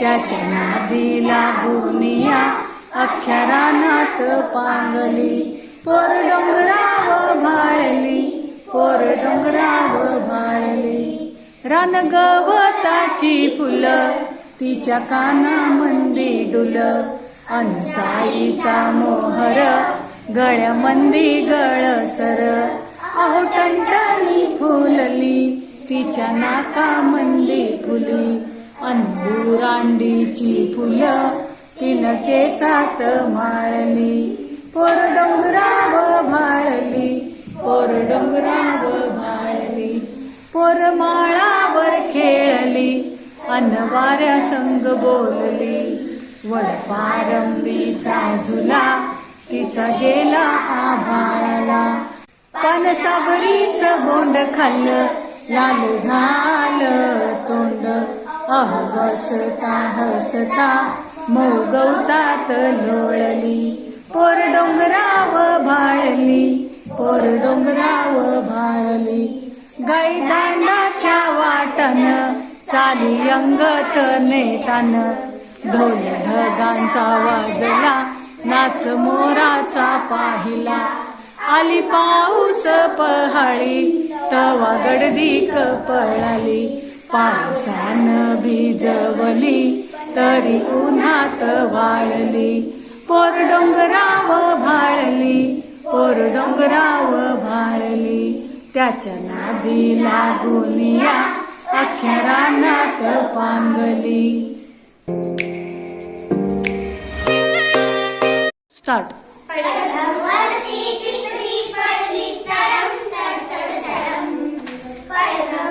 त्याच्या नादी लागुनिया अख्ख्या रानात पांगली पोर डोंगराव भाळली पोर डोंगराव भाळली रान गवताची फुलं तिच्या कानामंदी डुलं. अंचाईचा मोहर मोहर गळ्यामंदी गळसर अहो टणटणी फुलली तिच्या नाकामंदी फुली. अंदुरांडीची फुलं तिनं केसात माळली. पोर डोंगराव भाळली पोर डोंगराव भाळली. पोर माळावर खेळली अन वाऱ्या संग बोलली. वड पारंबीचा झुला तिचा गेला आभाळाला. पानसाबरीच बोंड खाल्लं लाल झालं तोंड. अह हसता हसता गवतात लोळली. पोर डोंगराव भाळली पोर डोंगराव भाळली. गाई दांडाच्या वाटन चाली अंगत नेतान. ढोल ढगांचा वाजला नाच मोराचा पाहिला. आली पाऊस पहाळी तवा गडदी कपळाली पावसान भिजवली तरी उन्हात वाळली. पोर डोंगराव भाळली पोर डोंगराव भाळली. त्याच्या नादी लागुनिया अख्या रानात पांगली. ஸ்டார்ட் படகம்